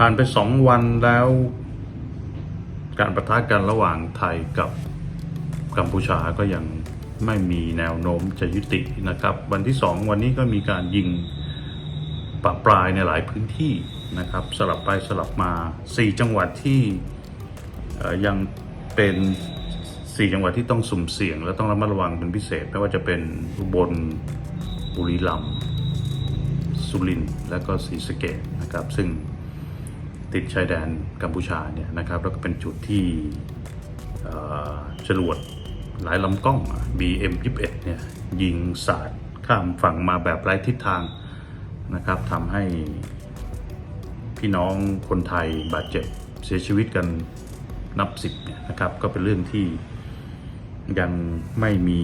ผ่านไปสองวันแล้ว การประทะกันระหว่างไทยกับกัมพูชาก็ยังไม่มีแนวโน้มจะยุตินะครับ วันที่สองวันนี้ก็มีการยิงปะปลายในหลายพื้นที่นะครับ สลับไปสลับมาสี่จังหวัดที่ยังเป็นสี่จังหวัดที่ต้องสุ่มเสี่ยง และต้องระมัดระวังเป็นพิเศษไม่ว่าจะเป็นอุบลบุรีรัมย์สุรินทร์และก็ศรีสะเกษนะครับ ซึ่ง ติดชายแดนกัมพูชาเนี่ยนะครับแล้วก็เป็นจุดที่เอ่อจรวดหลายลำกล้อง BM21 เนี่ยยิงสาดข้ามฝั่งมาแบบไร้ทิศทางนะครับทำให้พี่น้องคนไทยบาดเจ็บเสียชีวิตกันนับสิบเนี่ยนะครับก็เป็นเรื่องที่ยังไม่มี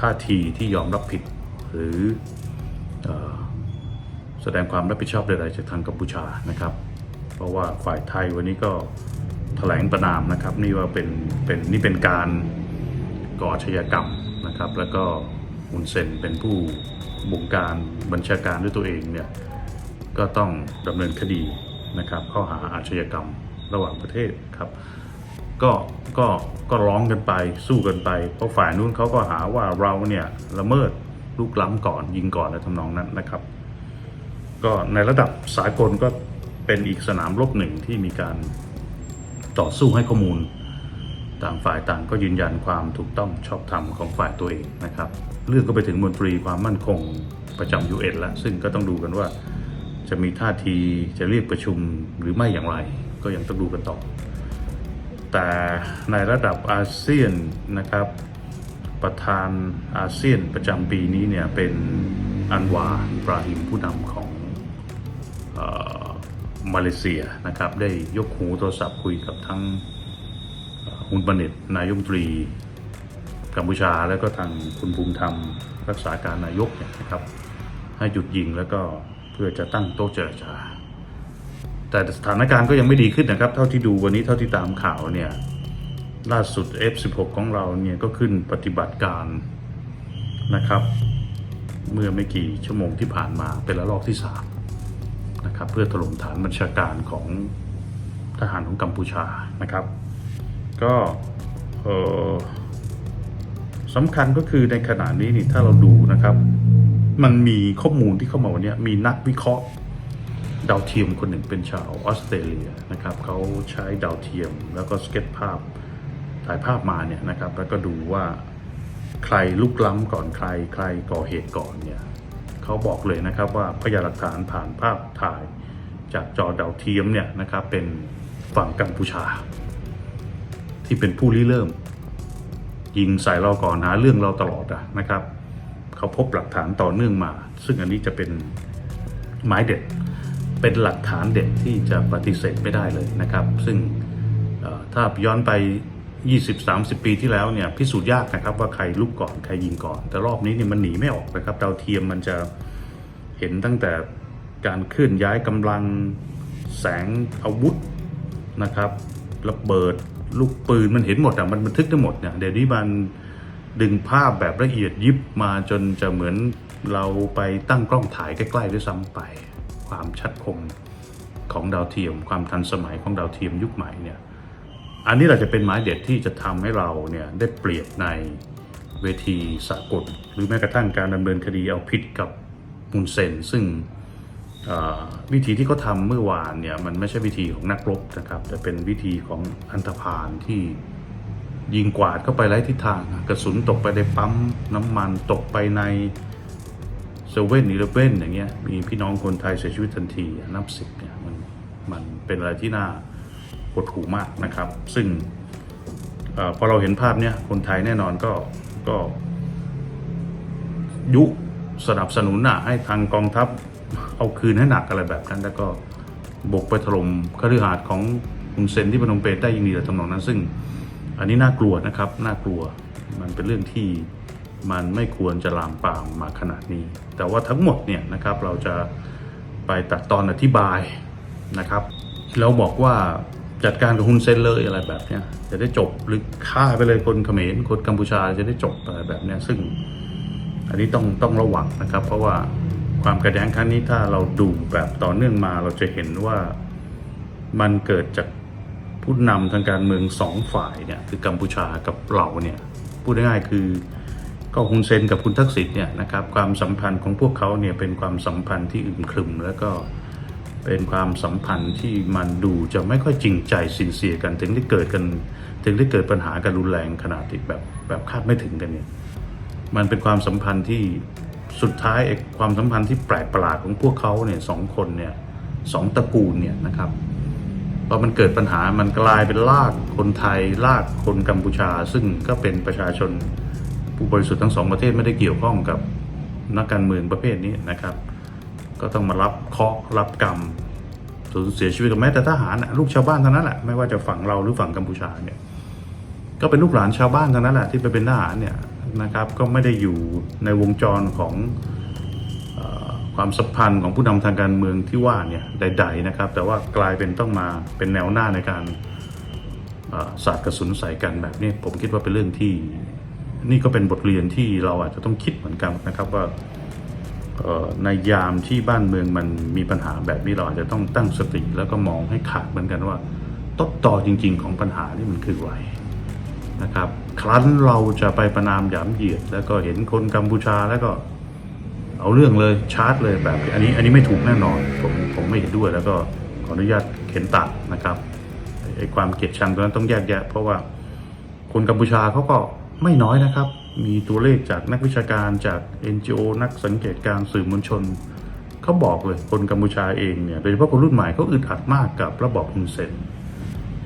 ท่าทีที่ยอมรับผิดหรืออ แสดงความรับผิดชอบใดๆจากทางกัมพูชานะครับ เพราะว่าฝ่ายไทยวันนี้ก็แถลงประนามนะครับ นี่ว่าเป็นเป็นนี่เป็นการก่ออาชญากรรมนะครับ แล้วก็ฮุนเซนเป็นผู้บงการบัญชาการด้วยตัวเองเนี่ยก็ต้องดำเนินคดีนะครับข้อหาอาชญากรรมระหว่างประเทศครับก็ก็ก็ร้องกันไปสู้กันไป เพราะฝ่ายนู้นเขาก็หาว่าเราเนี่ยละเมิดลุกล้ำก่อนยิงก่อนและทำนองนั้นนะครับ ก็ในระดับสากลก็เป็นอีกสนามรบหนึ่งที่มีการต่อสู้ให้ข้อมูล ต่างฝ่ายต่างก็ยืนยันความถูกต้องชอบธรรมของฝ่ายตัวเองนะครับ เรื่องก็ไปถึงมนตรีความมั่นคงประจำยูเอ็นแล้วซึ่งก็ต้องดูกันว่าจะมีท่าทีจะเรียกประชุมหรือไม่อย่างไร ก็ยังต้องดูกันต่อ แต่ในระดับอาเซียนนะครับ ประธานอาเซียนประจำปีนี้เนี่ยเป็นอันวาอิบราฮิมผู้นำของ มาเลเซียนะครับได้ยกหูโทรศัพท์คุยกับทั้งฮุนบันเนตนายมตรีกัมพูชา แล้วก็ทางคุณภูมิธรรมรักษาการนายกเนี่ยนะครับให้หยุดยิงแล้วก็เพื่อจะตั้งโต๊ะเจรจา แต่สถานการณ์ก็ยังไม่ดีขึ้นนะครับ เท่าที่ดูวันนี้เท่าที่ตามข่าวเนี่ยล่าสุด F16 ของเราเนี่ยก็ขึ้นปฏิบัติการนะครับ เมื่อไม่กี่ชั่วโมงที่ผ่านมาเป็นระลอกที่สาม นะครับ เพื่อถล่มฐานบัญชาการของทหารของกัมพูชานะครับ ก็สำคัญก็คือในขณะนี้นี่ถ้าเราดูนะครับ มันมีข้อมูลที่เข้ามาวันนี้มีนักวิเคราะห์ดาวเทียมคนหนึ่งเป็นชาวออสเตรเลียนะครับเขาใช้ดาวเทียมแล้วก็สเก็ตภาพถ่ายภาพมาเนี่ยนะครับ แล้วก็ดูว่าใครลุกล้ำก่อนใครใครก่อเหตุก่อนเนี่ย เขาบอกเลยนะครับว่าพยานหลักฐานผ่านภาพถ่ายจากจอดาวเทียมเนี่ยนะครับเป็นฝั่งกัมพูชา ที่เป็นผู้ริเริ่ม ยิงใส่เราก่อนหาเรื่องเราตลอดอะนะครับเขาพบหลักฐานต่อเนื่องมา ซึ่งอันนี้จะเป็นหมายเด็ด เป็นหลักฐานเด็ดที่จะปฏิเสธไม่ได้เลยนะครับ ซึ่งถ้าย้อนไป 20-30 ปีที่แล้วเนี่ยพิสูจน์ยากนะครับว่าใครลุกก่อนใครยิงก่อน แต่รอบนี้เนี่ยมันหนีไม่ออกนะครับดาวเทียมมันจะเห็นตั้งแต่การเคลื่อนย้ายกำลังแสงอาวุธนะครับระเบิดลูกปืนมันเห็นหมดอะมันบันทึกได้หมดเนี่ยเดี๋ยวนี้มันดึงภาพแบบละเอียดยิบมาจนจะเหมือนเราไปตั้งกล้องถ่ายใกล้ๆด้วยซ้ำไป ความชัดคมของดาวเทียม ความทันสมัยของดาวเทียมยุคใหม่เนี่ย อันนี้เราจะเป็นหมายเด็ดที่จะทำให้เราเนี่ยได้เปรียบในเวทีสากล หรือแม้กระทั่งการดำเนินคดีเอาผิดกับมุนเซนซึ่งวิธีที่เขาทำเมื่อวานเนี่ยมันไม่ใช่วิธีของนักรบนะครับแต่เป็นวิธีของอันธพาลที่ยิงกวาดเข้าไปไร้ทิศทางกระสุนตกไปในปั๊มน้ำมันตกไปในเซเว่นอีเลเว่นอย่างเงี้ยมีพี่น้องคนไทยเสียชีวิตทันทีนับสิบเนี่ยมันมันเป็นอะไรที่น่า หดหู่มากนะครับ ซึ่งอพอเราเห็นภาพเนี้ยคนไทยแน่นอนก็ก็ ยุสนับสนุนนะให้ทางกองทัพเอาคืนให้หนักอะไรแบบนั้น แล้วก็บุกไปถล่มคฤหาสน์ของคุณเซนที่พนมเปญได้ยิ่งดีเลยทำนองนั้น ซึ่ง อันนี้น่ากลัวนะครับ น่ากลัวมันเป็นเรื่องที่มันไม่ควรจะลามปามมาขนาดนี้ แต่ว่าทั้งหมดเนี่ยนะครับเราจะไปตัดตอนอธิบายนะครับ แล้วบอกว่า จัดการกับฮุนเซนเลยอะไรแบบเนี้ยจะได้จบหรือฆ่าไปเลยคนเขมรคนกัมพูชาจะได้จบอะไรแบบเนี้ยซึ่งอันนี้ต้องต้องระวังนะครับ เพราะว่าความขัดแย้งครั้งนี้ถ้าเราดูแบบต่อเนื่องมาเราจะเห็นว่ามันเกิดจากผู้นำทางการเมืองสองฝ่ายเนี่ยคือกัมพูชากับเราเนี่ยพูดง่ายๆคือก็ฮุนเซนกับคุณทักษิณเนี่ยนะครับความสัมพันธ์ของพวกเขาเนี่ยเป็นความสัมพันธ์ที่อึมครึมแล้วก็ เป็นความสัมพันธ์ที่มันดูจะไม่ค่อยจริงใจสินเสียกันถึงได้เกิดกัน ถึงได้เกิดปัญหากันรุนแรงขนาดที่แบบแบบคาดไม่ถึงกันเนี่ยมันเป็นความสัมพันธ์ที่สุดท้ายไอ้ความสัมพันธ์ที่แปลกประหลาดของพวกเขาเนี่ยสองคนเนี่ยสองตระกูลเนี่ยนะครับพอมันเกิดปัญหามันกลายเป็นลากคนไทยลากคนกัมพูชา ซึ่งก็เป็นประชาชนผู้บริสุทธิ์ทั้งสองประเทศไม่ได้เกี่ยวข้องกับนักการเมืองประเภทนี้นะครับ ก็ต้องมารับเคาะรับกรรมสูญเสียชีวิตกับแม้แต่ทหารลูกชาวบ้านเทั้งนั้นแหละไม่ว่าจะฝั่งเราหรือฝั่งกัมพูชาเนี่ยก็เป็นลูกหลานชาวบ้านเทั้งนั้นแหละที่ไปเป็นทหารเนี่ยนะครับ ก็ไม่ได้อยู่ในวงจรของอความสัมพันธ์ของผู้นำทางการเมืองที่ว่าเนี่ยใด ๆนะครับ แต่ว่ากลายเป็นต้องมาเป็นแนวหน้าในการเอ่อสาดกระสุนใส่กันแบบนี้ผมคิดว่าเป็นเรื่องที่ นี่ก็เป็นบทเรียนที่เราอาจจะต้องคิดเหมือนกันนะครับว่า ในยามที่บ้านเมืองมันมีปัญหาแบบนี้เราอาจจะต้องตั้งสติ แล้วก็มองให้ขาดเหมือนกันว่าต้นตอจริง ๆ ของปัญหานี่มันคืออะไรนะครับ ครั้นเราจะไปประนามหยามเหยียด แล้วก็เห็นคนกัมพูชาแล้วก็เอาเรื่องเลยชาร์จเลยแบบอันนี้อันนี้ไม่ถูกแน่นอนผมผมไม่เห็นด้วยแล้วก็ขออนุญาตเข็นตัดนะครับไอ้ความเกลียดชังตรงนั้นต้องแยกแยะ เพราะว่าคนกัมพูชาเขาก็ไม่น้อยนะครับ มีตัวเลขจากนักวิชาการจาก NGO นักสังเกตการสื่อมวลชนเขาบอกเลยคนกัมพูชาเองเนี่ยโดยเฉพาะคนรุ่นใหม่เขาอึดอัดมากกับระบอบฮุนเซน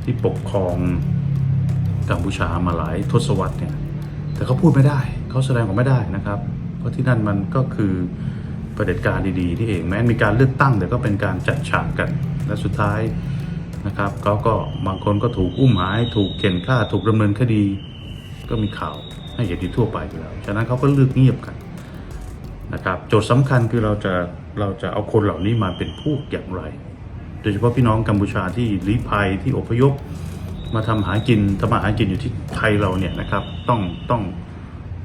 ที่ปกครองกัมพูชามาหลายทศวรรษเนี่ยแต่เขาพูดไม่ได้เขาแสดงออกไม่ได้นะครับ เพราะที่นั่นมันก็คือประเด็จการดีๆที่เองแม้มีการเลือกตั้งแต่ก็เป็นการจัดฉากกัน และสุดท้ายนะครับเขาก็บางคนก็ถูกอุ้มหาย ถูกเข็นฆ่าถูกดำเนินคดี ก็มีข่าวให้เห็นที่ทั่วไปอยู่แล้ว ฉะนั้นเขาก็เลือกเงียบกันนะครับ โจทย์สำคัญคือเราจะเราจะเอาคนเหล่านี้มาเป็นพวกอย่างไร โดยเฉพาะพี่น้องกัมพูชาที่ลี้ภัยที่อพยพ มาทำหากินทำมาหากินอยู่ที่ไทยเราเนี่ยนะครับ ต้องต้อง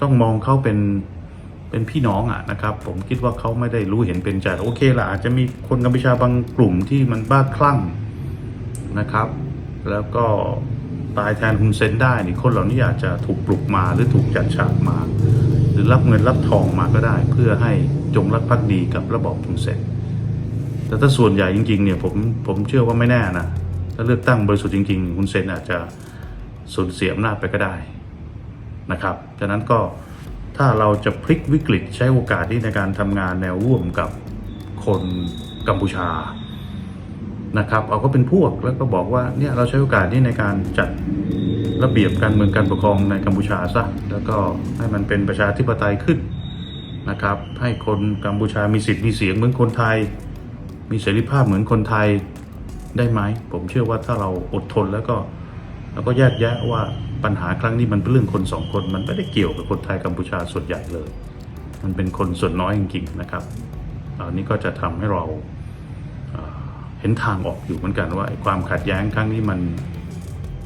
ต้องมองเขาเป็นเป็นพี่น้องอะนะครับ ผมคิดว่าเขาไม่ได้รู้เห็นเป็นใจโอเคละอาจจะมีคนกัมพูชาบางกลุ่มที่มันบ้าคลั่งนะครับ แล้วก็ ตายแทนฮุนเซนได้นี่คนเหล่านี้อาจจะถูกปลุกมาหรือถูกจัดฉากมา หรือรับเงินรับทองมาก็ได้ เพื่อให้จงรักภักดีกับระบอบฮุนเซนแต่ถ้าส่วนใหญ่จริงๆเนี่ยผมผมเชื่อว่าไม่แน่นะถ้าเลือกตั้งบริสุทธิ์จริงๆคุณเซนอาจจะสูญเสียอำนาจไปก็ได้นะครับฉะนั้นก็ถ้าเราจะพลิกวิกฤตใช้โอกาสนี้ในการทำงานแนวร่วมกับคนกัมพูชา นะครับเอาก็เป็นพวกแล้วก็บอกว่าเนี่ยเราใช้โอกาสนี้ในการจัดระเบียบการเมืองการปกครองในกัมพูชาซะแล้วก็ให้มันเป็นประชาธิปไตยขึ้นนะครับ ให้คนกัมพูชามีสิทธิ์มีเสียงเหมือนคนไทย มีเสรีภาพเหมือนคนไทยได้ไหมผมเชื่อว่าถ้าเราอดทนแล้วก็เราก็แยกแยะว่าปัญหาครั้งนี้มันเป็นเรื่องคนสองคนมันไม่ได้เกี่ยวกับคนไทยกัมพูชาส่วนใหญ่เลย มันเป็นคนส่วนน้อยจริงๆนะครับอันนี้ก็จะทำให้เรา เห็นทางออกอยู่เหมือนกันว่าความขัดแย้งครั้งนี้มัน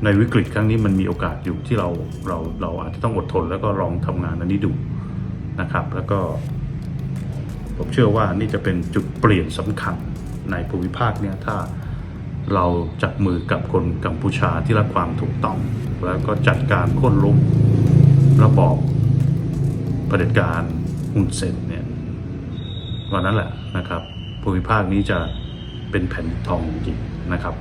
ในวิกฤตครั้งนี้มันมีโอกาสอยู่ที่เราเราเราอาจจะต้องอดทนแล้วก็ลองทำงานอันนี้ดูนะครับ แล้วก็ ผมเชื่อว่านี่จะเป็นจุดเปลี่ยนสำคัญในภูมิภาคเนี่ยถ้าเราจับมือกับคนกัมพูชาที่รักความถูกต้อง แล้วก็จัดการค่นล้มระบอบเผด็จการฮุนเซนเนี่ยวันนั้นแหละนะครับ ภูมิภาคนี้จะ เป็นแผ่นทองจริงนะครับ